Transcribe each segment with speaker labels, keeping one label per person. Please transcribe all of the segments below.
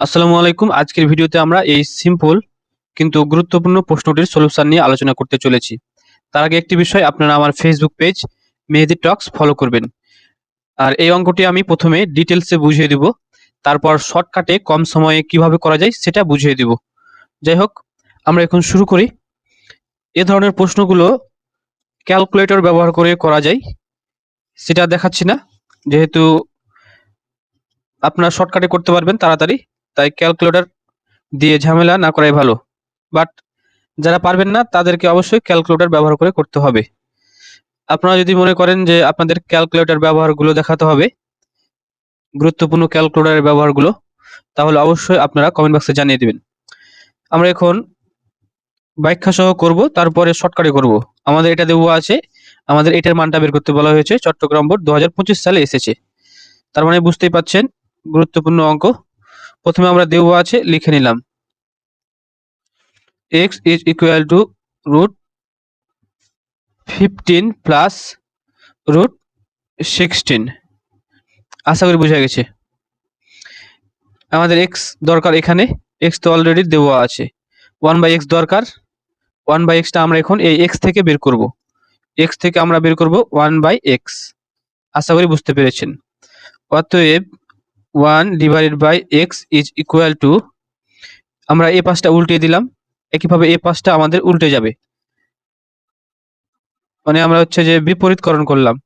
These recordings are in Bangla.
Speaker 1: আসসালামু আলাইকুম। আজকের ভিডিওতে আমরা এই সিম্পল কিন্তু গুরুত্বপূর্ণ প্রশ্নটির সলিউশন নিয়ে আলোচনা করতে চলেছি। তার আগে একটি বিষয়, আপনারা আমার Facebook page Mehedi talks follow করবেন। আর এই অঙ্কটি আমি প্রথমে ডিটেলসে বুঝিয়ে দিব। তারপর শর্টকাটে কম সময়ে কীভাবে করা যায় সেটা বুঝিয়ে দিব। যাই হোক, আমরা এখন শুরু করি। এ ধরনের প্রশ্নগুলো ক্যালকুলেটর ব্যবহার করে করা যায়। সেটা দেখাচ্ছি না। যেহেতু আপনারা শর্টকাটে করতে পারবেন তাড়াতাড়ি। তাই ক্যালকুলেটর দিয়ে ঝামেলা না করাই ভালো। বাট যারা পারবেন না, তাদেরকে অবশ্যই ক্যালকুলেটর ব্যবহার করে করতে হবে। আপনারা যদি মনে করেন যে আপনাদের ক্যালকুলেটর ব্যবহারগুলো দেখাতে হবে, গুরুত্বপূর্ণ ক্যালকুলেটরের ব্যবহারগুলো, তাহলে অবশ্যই আপনারা কমেন্ট বক্সে জানিয়ে দেবেন। আমরা এখন ব্যাখ্যা সহ করব, তারপরে শর্টকাটে করব। আমাদের এটা দেওয়া আছে, আমাদের এটার মানটা বের করতে বলা হয়েছে, চট্টগ্রাম বোর্ড দু হাজার পঁচিশ সালে এসেছে। তার মানে বুঝতেই পাচ্ছেন, গুরুত্বপূর্ণ অঙ্ক। প্রথমে আমরা দেওয়া আছে, লিখে নিলাম। x is equal to root 15 plus root sixteen আশা করি বোঝা গেছে। আমাদের এক্স দরকার এখানে এক্স তো অলরেডি দেওয়া আছে। ওয়ান বাই এক্স দরকার ওয়ান বাই এক্সটা আমরা এখন এই এক্স থেকে বের করব। এক্স থেকে আমরা বের করব ওয়ান বাই এক্স আশা করি বুঝতে পেরেছেন। অতএব one divided by x is equal to আমরা এই পাশটা উল্টে দিলাম, একইভাবে এই পাশটা আমাদের উল্টে যাবে। মানে আমরা হচ্ছে যে বিপরীতকরণ করলাম।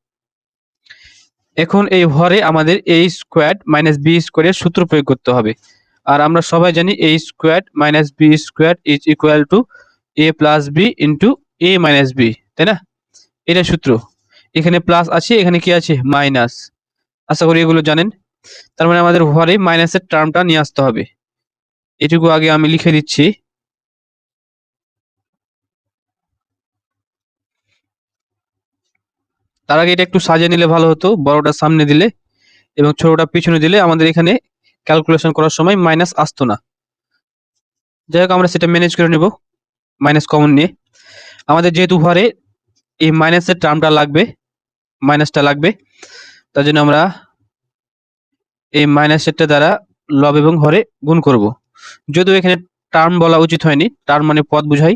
Speaker 1: এখন এই হরে আমাদের এ স্কোয়ার মাইনাস বি স্কোয়ারের সূত্র প্রয়োগ করতে হবে। আর আমরা সবাই জানি a square minus b square is equal to a plus b into a minus b তাই না? এটা সূত্র। এখানে প্লাস আছে, এখানে কি আছে? মাইনাস আশা করি এগুলো জানেন। তার মানে আমাদের হরে মাইনাসের টার্মটা নিয়ে আসতে হবে। এটুকু আগে আমি লিখে দিচ্ছি। তার আগে এটা একটু সাজিয়ে নিলে ভালো হতো, বড়টা সামনে দিলে এবং ছোটটা পিছনে দিলে আমাদের এখানে ক্যালকুলেশন করার সময় মাইনাস আসতো না। যাই হোক, আমরা সেটা ম্যানেজ করে নেব মাইনাস কমন নিয়ে। আমাদের যেহেতু ঘরে এই মাইনাসের টার্মটা লাগবে মাইনাসটা লাগবে, তার জন্য আমরা এই মাইনাস মাইনাসেরটা দ্বারা লব এবং হরে গুণ করব। যদিও এখানে টার্ম বলা উচিত হয়নি টার্ম মানে পদ বুঝাই।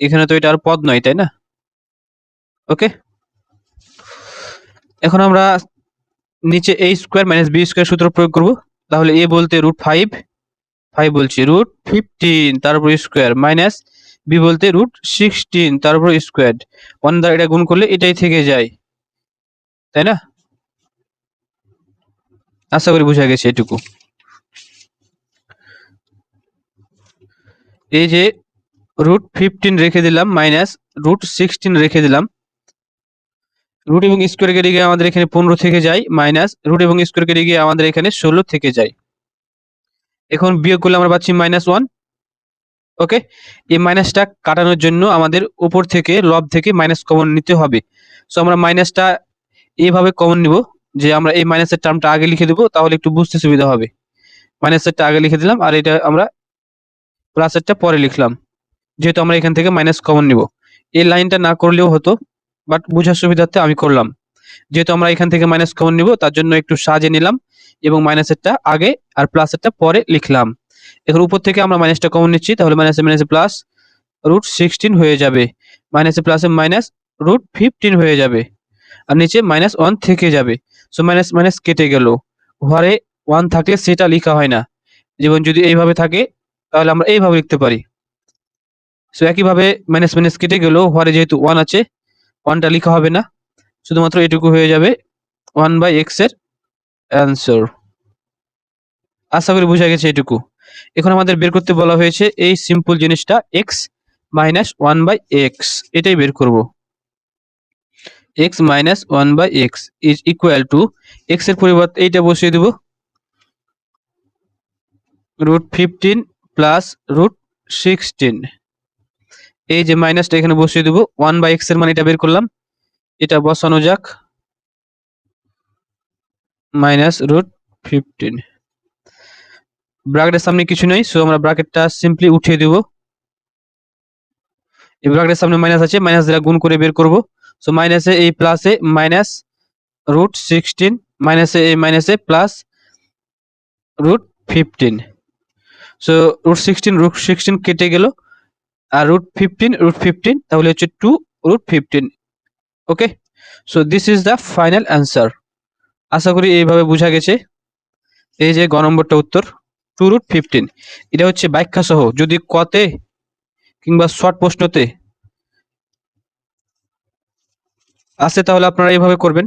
Speaker 1: এখানে তো এটা আর পদ নয়, তাই না? ওকে এখন আমরা নিচে a square minus b square সূত্র প্রয়োগ করব। তাহলে এ বলতে রুট ফাইভ ফাইভ বলছি রুট ফিফটিন তারপর স্কোয়ার মাইনাস বি বলতে রুট সিক্সটিন তারপর স্কোয়ার ওয়ান দ্বারা এটা গুণ করলে এটাই থেকে যায়। তাই না? আশা করি বোঝা গেছে এটুকু। এই যে রুট ফিফটিন রেখে দিলাম মাইনাস রুট সিক্সটিন রেখে দিলাম। রুট এবং স্কোয়ার কেটে গিয়ে আমাদের এখানে পনেরো থেকে যায় মাইনাস রুট এবং স্কোয়ার কেটে গিয়ে আমাদের এখানে ষোলো থেকে যায়। এখন বিয়োগ করলে আমরা পাচ্ছি মাইনাস ওয়ান ওকে এই মাইনাসটা কাটানোর জন্য আমাদের উপর থেকে, লব থেকে মাইনাস কমন নিতে হবে। সো আমরা মাইনাসটা এইভাবে কমন নিব। যে আমরা এই মাইনাসের টার্মটা আগে লিখে দেবো, তাহলে একটু বুঝতে সুবিধা হবে। মাইনাসেরটা আগে লিখে দিলাম, আর এটা আমরা প্লাসেরটা পরে লিখলাম। যেহেতু আমরা এখান থেকে মাইনাস কমন নিব। এই লাইনটা না করলেও হতো বাট বোঝার সুবিধার্থে আমি করলাম। যেহেতু আমরা এখান থেকে মাইনাস কমন নিব, তার জন্য একটু সাজে নিলাম এবং মাইনাসেরটা আগে আর প্লাসেরটা পরে লিখলাম। এখন উপর থেকে আমরা মাইনাসটা কমন নিচ্ছি, তাহলে মাইনাসে মাইনাসে প্লাস রুট সিক্সটিন হয়ে যাবে। মাইনাসে প্লাসে মাইনাস রুট ফিফটিন হয়ে যাবে। আর নিচে মাইনাস ওয়ান থেকে যাবে। সো মাইনাস মাইনাস কেটে গেল। ঘরে ওয়ান থাকলে সেটা লেখা হয় না। যেমন যদি এইভাবে থাকে, তাহলে আমরা এইভাবে লিখতে পারি। সো একইভাবে মাইনাস মাইনাস কেটে গেল। ঘরে যেহেতু ওয়ান আছে ওয়ানটা লেখা হবে না। শুধুমাত্র এটুকু হয়ে যাবে ওয়ান বাই এক্সের অ্যান্সার আশা করি বোঝা গেছে এটুকু। এখন আমাদের বের করতে বলা হয়েছে এই সিম্পল জিনিসটা x minus one by x এটাই বের করব। X minus one by x is equal to এক্সের পরিবর্তে এইটা বসিয়ে দেব। Root fifteen plus root sixteen এই যে মাইনাসটা এখানে বসিয়ে দেবো। ওয়ান বাই এক্সের মানে এটা বের করলাম। এটা বসানো যাক। মাইনাস রুট ফিফটিন ব্র্যাকেটের সামনে কিছু নেই সো আমরা ব্র্যাকেটটা সিম্পলি উঠিয়ে দেব। এই ব্র্যাকেটের সামনে মাইনাস আছে মাইনাস দ্বারা গুণ করে বের করব। সো মাইনাসে এই প্লাসে মাইনাস রুট সিক্সটিন মাইনাসে এই মাইনাসে plus root fifteen so root sixteen root sixteen কেটে গেল। আর রুট ফিফটিন রুট ফিফটিন তাহলে হচ্ছে two root fifteen okay so this is the final answer আশা করি এইভাবে বোঝা গেছে। এই যে গ নম্বরটা উত্তর টু রুট ফিফটিন এটা হচ্ছে ব্যাখ্যা সহ যদি কতে কিংবা শর্ট প্রশ্নতে আসে তাহলে আপনারা এইভাবে করবেন।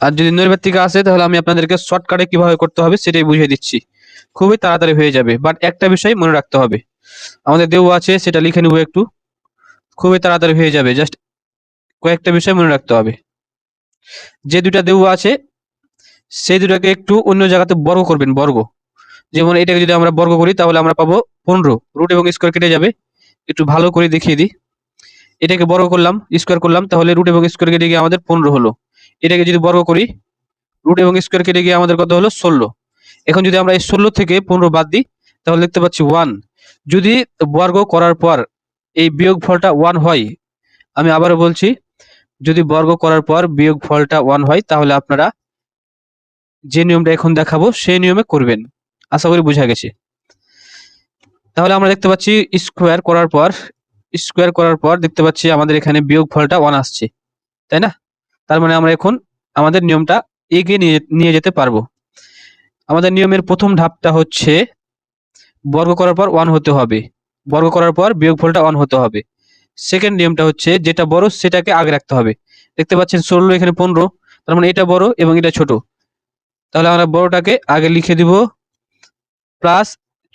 Speaker 1: আর যদি নৈর্ব্যক্তিকে আসে তাহলে আমি আপনাদেরকে শর্টকাটে কীভাবে করতে হবে সেটাই বুঝিয়ে দিচ্ছি। খুবই তাড়াতাড়ি হয়ে যাবে। বাট একটা বিষয় মনে রাখতে হবে। আমাদের দেও আছে, সেটা লিখে নেব একটু। খুবই তাড়াতাড়ি হয়ে যাবে। জাস্ট কয়েকটা বিষয় মনে রাখতে হবে। যে দুটা দেউ আছে, সেই দুটাকে একটু অন্য জায়গাতে বর্গ করবেন, বর্গ। যেমন এটাকে যদি আমরা বর্গ করি, তাহলে আমরা পাবো পনেরো। রুট এবং স্কোয়ার কেটে যাবে। একটু ভালো করে দেখিয়ে দিই। এটাকে বর্গ করলাম স্কোয়ার করলাম, তাহলে রুট এবং স্কোয়ার কেটে গিয়ে আমাদের পনেরো হলো। এটাকে যদি বর্গ করি রুট এবং স্কোয়ার কেটে গিয়ে আমাদের কত হলো? ষোলো। এখন যদি আমরা এই ষোলো থেকে পনেরো বাদ দিই, তাহলে দেখতে পাচ্ছি ওয়ান যদি বর্গ করার পর এই বিয়োগ ফলটা ওয়ান হয়, আমি আবারও বলছি, যদি বর্গ করার পর বিয়োগ ফলটা ওয়ান হয়, তাহলে আপনারা যে নিয়মটা এখন দেখাবো, সেই নিয়মে করবেন। আশা করি বোঝা গেছে। তাহলে আমরা দেখতে পাচ্ছি স্কোয়ার করার পর স্কোয়ার করার পর দেখতে পাচ্ছি আমাদের এখানে বিয়োগ ফলটা ওয়ান আসছে, তাই না? তার মানে আমরা এখন আমাদের নিয়মটা এগিয়ে নিয়ে নিয়ে যেতে পারব। আমাদের নিয়মের প্রথম ধাপটা হচ্ছে বর্গ করার পর ওয়ান হতে হবে। বর্গ করার পর বিয়োগ ফলটা ওয়ান হতে হবে। সেকেন্ড নিয়মটা হচ্ছে যেটা বড় সেটাকে আগে রাখতে হবে। দেখতে পাচ্ছেন ষোলো, এখানে পনেরো, তার মানে এটা বড় এবং এটা ছোট। তাহলে আমরা বড়টাকে আগে লিখে দিব প্লাস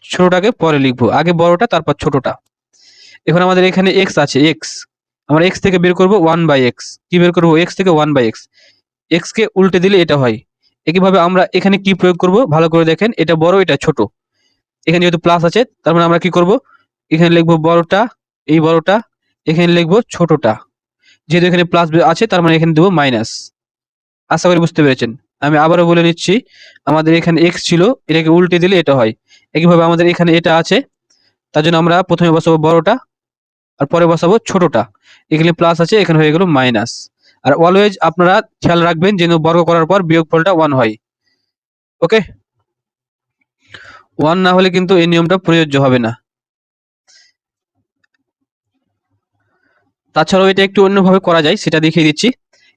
Speaker 1: ছোটটাকে পরে লিখব। আগে বড়টা, তারপর ছোটটা। এখন আমাদের এখানে এক্স আছে এক্স আমরা এক্স থেকে বের করব ওয়ান বাই এক্স কি বের করব? এক্স থেকে ওয়ান বাই এক্স এক্স কে উল্টে দিলে এটা হয়। একইভাবে আমরা এখানে কি প্রয়োগ করব? ভালো করে দেখেন, এটা বড়, এটা ছোট। এখানে যেহেতু প্লাস আছে, তার মানে আমরা কি করব? এখানে লিখব বড়টা, এই বড়টা, এখানে লিখব ছোটটা। যেহেতু এখানে প্লাস আছে, তার মানে এখানে দেবো মাইনাস আশা করি বুঝতে পেরেছেন। আমি আবারও বলে নিচ্ছি, আমাদের এখানে এক্স ছিল, এটাকে উল্টে দিলে এটা হয়। একইভাবে আমাদের এখানে এটা আছে, তার জন্য আমরা প্রথমে বসাবো বড়টা আর পরে বসাবো ছোটটা। এখানে প্লাস আছে, এখানে হয়ে গেল মাইনাস আর অলওয়েজ আপনারা খেয়াল রাখবেন যেন বর্গ করার পর বিয়োগফলটা ওয়ান হয়। ওকে ওয়ান না হলে কিন্তু এই নিয়মটা প্রযোজ্য হবে না। তাছাড়াও এটা একটু অন্যভাবে করা যায়, সেটা দেখিয়ে দিচ্ছি।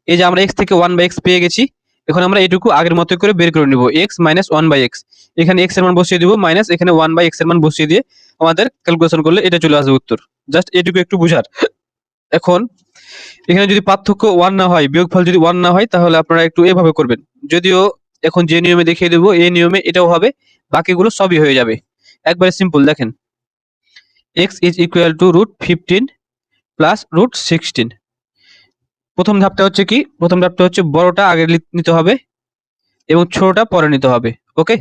Speaker 1: এই যে আমরা এক্স থেকে ওয়ান বাই এক্স পেয়ে গেছি, এখন আমরা এটুকু আগের মতো করে বের করে নিব। X minus one by x এখানে এক্সের মান বসিয়ে দিব মাইনাস এখানে ওয়ান বাই এক্সের মান বসিয়ে দিয়ে আমাদের ক্যালকুলেশন করলে এটা চলে আসবে উত্তর। জাস্ট এটুকু একটু বুঝার। এখন, এখানে যদি পার্থক্য ওয়ান না হয়, বিয়োগফল যদি ওয়ান না হয়, তাহলে আপনারা একটু এভাবে করবেন। যদিও এখন যে নিয়মে দেখিয়ে দেবো, এই নিয়মে এটাও হবে, বাকিগুলো সবই হয়ে যাবে। একবারে সিম্পল দেখেন। X is equal to root fifteen plus root sixteen প্রথম ধাপটা হচ্ছে কি? প্রথম ধাপটা হচ্ছে বড়টা আগে নিতে হবে এবং ছোটটা পরে নিতে হবে ওকে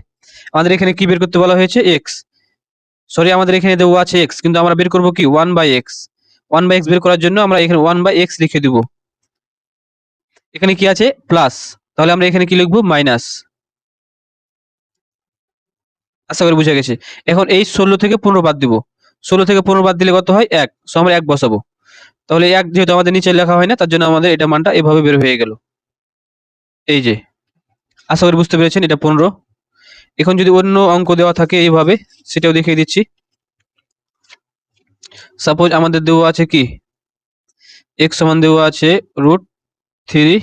Speaker 1: আমাদের এখানে কি বের করতে বলা হয়েছে? এক্স সরি আমাদের এখানে দেওয়া আছে এক্স কিন্তু আমরা বের করব কি? One by x one by x বের করার জন্য আমরা এখানে ওয়ান বাই এক্স লিখে দিব। এখানে কি আছে? প্লাস তাহলে আমরা এখানে কি লিখব? মাইনাস আশা করি বুঝে গেছে। এখন এই ষোলো থেকে পনেরো বাদ দিব। ষোলো থেকে পনেরো বাদ দিলে কত হয়? এক। সো আমরা এক বসাবো। তাহলে এক যেহেতু আমাদের নিচে লেখা হয় না, তার জন্য আমাদের এটা মানটা এভাবে বের হয়ে গেল। এই যে। আশা করি বুঝতে পেরেছেন, এটা পনেরো। এখন যদি অন্য অঙ্ক দেওয়া থাকে এইভাবে, সেটাও দেখিয়ে দিচ্ছি। সাপোজ আমাদের দেওয়া আছে কি? এক্স সমান দেওয়া আছে root three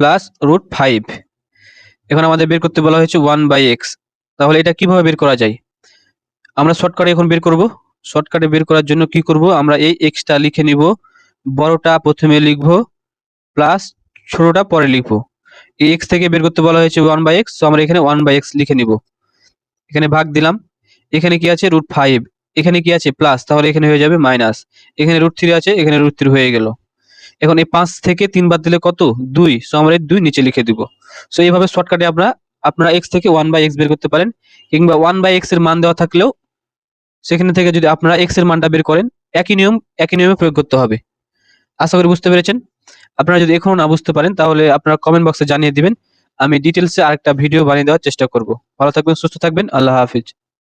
Speaker 1: plus root five এখন আমাদের বের করতে বলা হয়েছে ওয়ান বাই এক্স তাহলে এটা কীভাবে বের করা যায়? আমরা শর্টকাটে এখন বের করব। শর্টকাটে বের করার জন্য কি করব? আমরা এই এক্সটা লিখে নিব। বড়টা প্রথমে লিখব প্লাস ছোটটা পরে লিখব। এক্স থেকে বের করতে বলা হয়েছে ওয়ান বাই এক্স তো আমরা এখানে ওয়ান বাই এক্স লিখে নিব। এখানে ভাগ দিলাম। এখানে কি আছে? রুট ফাইভ এখানে কি আছে? প্লাস তাহলে এখানে হয়ে যাবে মাইনাস এখানে রুট থ্রি আছে, এখানে রুট থ্রি হয়ে গেল। এখন এই পাঁচ থেকে তিন বাদ দিলে কত? দুই। সো আমরা দুই নিচে লিখে দিব। সো এইভাবে শর্টকাটে আমরা আপনারা এক্স থেকে ওয়ান বাই এক্স বের করতে পারেন, কিংবা ওয়ান বাই এক্সের মান দেওয়া থাকলেও সেখানে থেকে যদি আপনারা এক্সের মানটা বের করেন, একই নিয়ম, একই নিয়মে প্রয়োগ করতে হবে। আশা করি বুঝতে পেরেছেন। আপনারা যদি এখনও না বুঝতে পারেন, তাহলে আপনারা কমেন্ট বক্সে জানিয়ে দিবেন। আমি ডিটেলসে আরেকটা ভিডিও বানিয়ে দেওয়ার চেষ্টা করব। ভালো থাকবেন, সুস্থ থাকবেন, আল্লাহ হাফিজ।